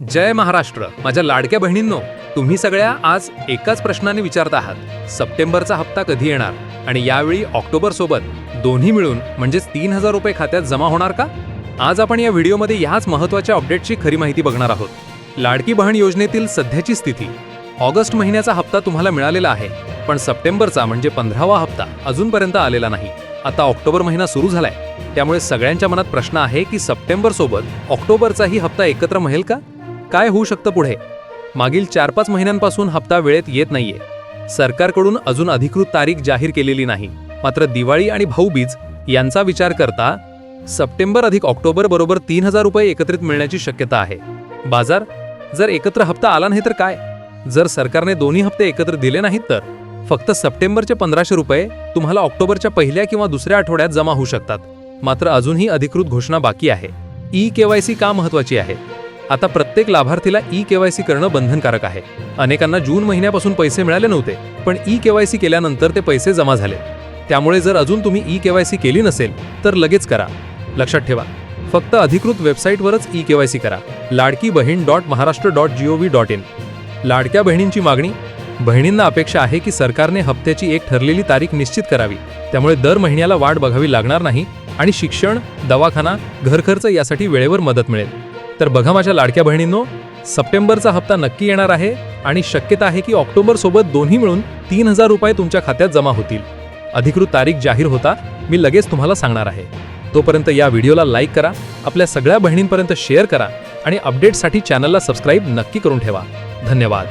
जय महाराष्ट्र. माझ्या लाडक्या बहिणींनो तुम्ही सगळ्या आज एकाच प्रश्नाने विचारत आहात. सप्टेंबरचा हप्ता कधी येणार? आणि यावेळी ऑक्टोबर सोबत दोन्ही मिळून म्हणजेच तीन हजार रुपये खात्यात जमा होणार का? आज आपण या व्हिडिओमध्ये ह्याच महत्त्वाच्या अपडेटची खरी माहिती बघणार आहोत. लाडकी बहीण योजनेतील सध्याची स्थिती. ऑगस्ट महिन्याचा हप्ता तुम्हाला मिळालेला आहे पण सप्टेंबरचा म्हणजे पंधरावा हप्ता अजूनपर्यंत आलेला नाही. आता ऑक्टोबर महिना सुरू झालाय. त्यामुळे सगळ्यांच्या मनात प्रश्न आहे की सप्टेंबर सोबत ऑक्टोबरचाही हप्ता एकत्र मिळेल का? काय होऊ शकतं पुढे? मागील चार पाच महिन्यांपासून हप्ता वेळेत येत नाहीये. सरकारकडून अजून अधिकृत तारीख जाहीर केलेली नाही. मात्र दिवाळी आणि भाऊबीज यांचा विचार करता सप्टेंबर अधिक ऑक्टोबर बरोबर तीन हजार रुपये एकत्रित मिळण्याची शक्यता आहे. बाजार? जर एकत्र हप्ता आला नाही तर काय? जर सरकारने दोन्ही हप्ते एकत्र दिले नाहीत तर? फक्त सप्टेंबरचे पंधराशे रुपये तुम्हाला ऑक्टोबरच्या पहिल्या किंवा दुसऱ्या आठवड्यात जमा होऊ शकतात. मात्र अजूनही अधिकृत घोषणा बाकी आहे. ई केवायसी का महत्वाची आहे? आता प्रत्येक लाभार्थीला ई केवायसी करणं बंधनकारक आहे. अनेकांना जून महिन्यापासून पैसे मिळाले नव्हते पण ई केवायसी केल्यानंतर ते पैसे जमा झाले. त्यामुळे जर अजून तुम्ही ई केवायसी केली नसेल तर लगेच करा. लक्षात ठेवा. फक्त अधिकृत वेबसाईटवरच ई केवायसी करा. Ladki Bahin dot Maharashtra dot GOV dot in. लाडक्या बहिणींची मागणी बहिणींना अपेक्षा आहे की सरकारने हप्त्याची एक ठरलेली तारीख निश्चित करावी. त्यामुळे दर महिन्याला वाट बघावी लागणार नाही आणि शिक्षण दवाखाना घरखर्च यासाठी वेळेवर मदत मिळेल. तर बघा माझ्या लाडक्या बहिणींनो सप्टेंबरचा हप्ता नक्की येणार आहे आणि शक्यता आहे की ऑक्टोबर सोबत दोन्ही मिळून तीन हजार रुपये तुमच्या खात्यात जमा होतील. अधिकृत तारीख जाहीर होता मी लगेच तुम्हाला सांगणार आहे. तोपर्यंत या व्हिडिओला लाईक करा आपल्या सगळ्या बहिणींपर्यंत शेअर करा आणि अपडेटसाठी चॅनलला सबस्क्राईब नक्की करून ठेवा. धन्यवाद.